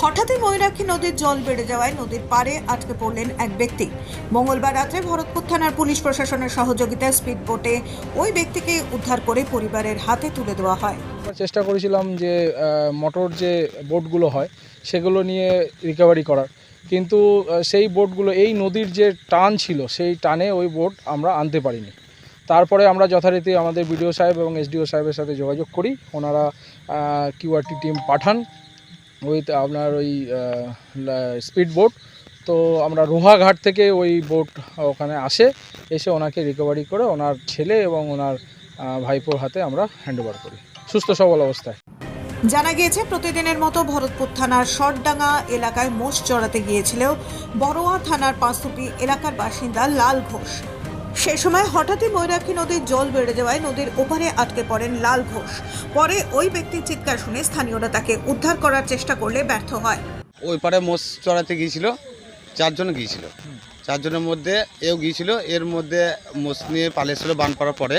হঠাৎই ময়ূরাক্ষী নদীর জল বেড়ে যাওয়ায় নদীর পাড়ে আটকে পড়লেন এক ব্যক্তি। মঙ্গলবার রাত্রে ভরতপুর থানার পুলিশ প্রশাসনের সহযোগিতায় স্পিড বোটে ওই ব্যক্তিকে উদ্ধার করে পরিবারের হাতে তুলে দেওয়া হয়। চেষ্টা করেছিলাম যে মোটর যে বোটগুলো হয়, সেগুলো নিয়ে রিকভারি করার। কিন্তু সেই বোটগুলো, এই নদীর যে টান ছিল, সেই টানে ওই বোট আমরা আনতে পারিনি। তারপরে আমরা যথারীতি আমাদের বিডিও সাহেব এবং এসডিও সাহেবের সাথে যোগাযোগ করি। ওনারা কিউআরটি টিম পাঠান। তা- আপনার ওই স্পিড বোট। তো আমরা রোহাঘাট থেকে ওই বোট ওখানে আসে, এসে ওনাকে রিকভারি করে ওনার ছেলে এবং ওনার ভাইপোর হাতে আমরা হ্যান্ডওভার করি। সুস্থ সবল অবস্থায়। জানা গিয়েছে, প্রতিদিনের মতো ভরতপুর থানার শটডাঙ্গা এলাকায় মোষ চড়াতে গিয়েছিল বড়োয়া থানার পাঁচতুপি এলাকার বাসিন্দা লাল ঘোষ। সে সময় হঠাৎই ময়ূরাক্ষী নদীর জল বেড়ে যাওয়ায় নদীর ওপারে আটকে পড়েন লাল ঘোষ। পরে ওই ব্যক্তির চিৎকার শুনে স্থানীয়রা তাকে উদ্ধার করার চেষ্টা করলে ব্যর্থ হয়। ওই পারে মোষ চড়াতে গিয়েছিল চারজন গিয়েছিল। চারজনের মধ্যে এও গিয়েছিল এর মধ্যে মোষ নিয়ে পালিয়েছিল বান করার পরে।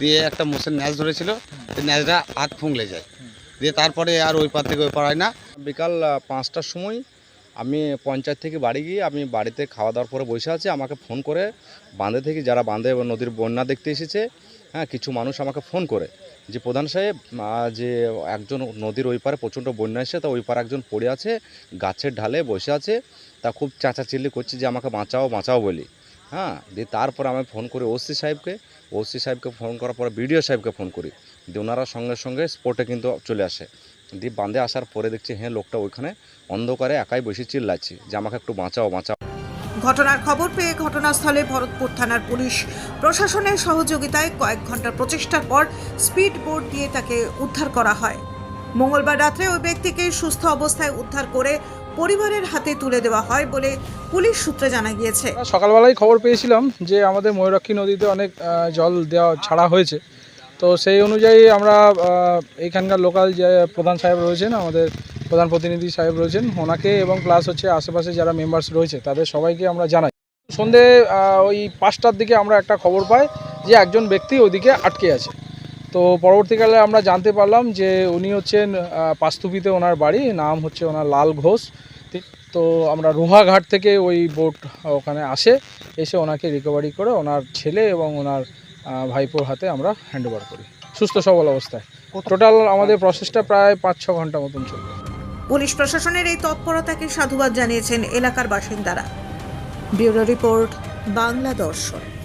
দিয়ে একটা মোষের ন্যাচ ধরেছিল ন্যাচটা হাত ফুংলে যায়। দিয়ে তারপরে আর ওই পার থেকে ওই পাড়ায় না। বিকাল পাঁচটার সময় আমি পঞ্চায়েত থেকে বাড়ি গিয়ে আমি বাড়িতে খাওয়া দাওয়ার পরে বসে আছি। আমাকে ফোন করে বাঁধে থেকে যারা বাঁধে নদীর বন্যা দেখতে এসেছে হ্যাঁ কিছু মানুষ আমাকে ফোন করে যে প্রধান সাহেব যে একজন নদীর ওই পারে প্রচণ্ড বন্যা এসে তা ওই পারে একজন পড়ে আছে, গাছের ঢালে বসে আছে, তা খুব চাচাচিল্লি করছে যে আমাকে বাঁচাও বাঁচাও বলি। হ্যাঁ দিয়ে তারপর আমি ফোন করি ওসি সাহেবকে। ওসি সাহেবকে ফোন করার পরে বিডিও সাহেবকে ফোন করি। দিয়ে ওনারা সঙ্গে সঙ্গে স্পটে কিন্তু চলে আসে। দিয়ে বাঁধে আসার পরে দেখছি হ্যাঁ লোকটা ওইখানে অন্ধকারে একাই বসে চিল্লাচ্ছি যে আমাকে একটু বাঁচাও বাঁচাও। ঘটনার খবর পেয়ে ঘটনাস্থলে ভরতপুর থানার পুলিশ প্রশাসনের সহযোগিতায় কয়েক ঘণ্টার প্রচেষ্টার পর স্পিড বোট দিয়ে তাকে উদ্ধার করা হয়। মঙ্গলবার রাত্রে ওই ব্যক্তিকে সুস্থ অবস্থায় উদ্ধার করে পরিবারের হাতে তুলে দেওয়া হয় বলে পুলিশ সূত্রে জানা গিয়েছে। সকালবেলায় খবর পেয়েছিলাম যে আমাদের ময়ূরাক্ষী নদীতে অনেক জল দেওয়া ছাড়া হয়েছে। তো সেই অনুযায়ী আমরা আহ, এইখানকার লোকাল যে প্রধান সাহেব রয়েছেন আমাদের প্রধান প্রতিনিধি সাহেব রয়েছেন ওনাকে এবং প্লাস হচ্ছে আশেপাশে যারা মেম্বার্স রয়েছে তাদের সবাইকে আমরা জানাই। সন্ধে ওই পাঁচটার দিকে আমরা একটা খবর পাই যে একজন ব্যক্তি ওইদিকে আটকে আছে। তো পরবর্তীকালে আমরা জানতে পারলাম যে উনি হচ্ছেন পাস্তুপিতে ওনার বাড়ি নাম হচ্ছে ওনার লাল ঘোষ। তি- আমরা রুহাঘাট থেকে ওই বোট ওখানে আসে এসে ওনাকে রিকভারি করে ওনার ছেলে এবং ওনার ভাইপোর হাতে আমরা হ্যান্ড ওভার করি। সুস্থ, সবল অবস্থায়। টোটাল আমাদের প্রসেসটা প্রায় পাঁচ ছ ঘণ্টা মতন চলবে। পুলিশ প্রশাসনের এই তৎপরতাকে সাধুবাদ জানিয়েছেন এলাকার বাসিন্দারা। ব্যুরো রিপোর্ট, বাংলা দর্শন।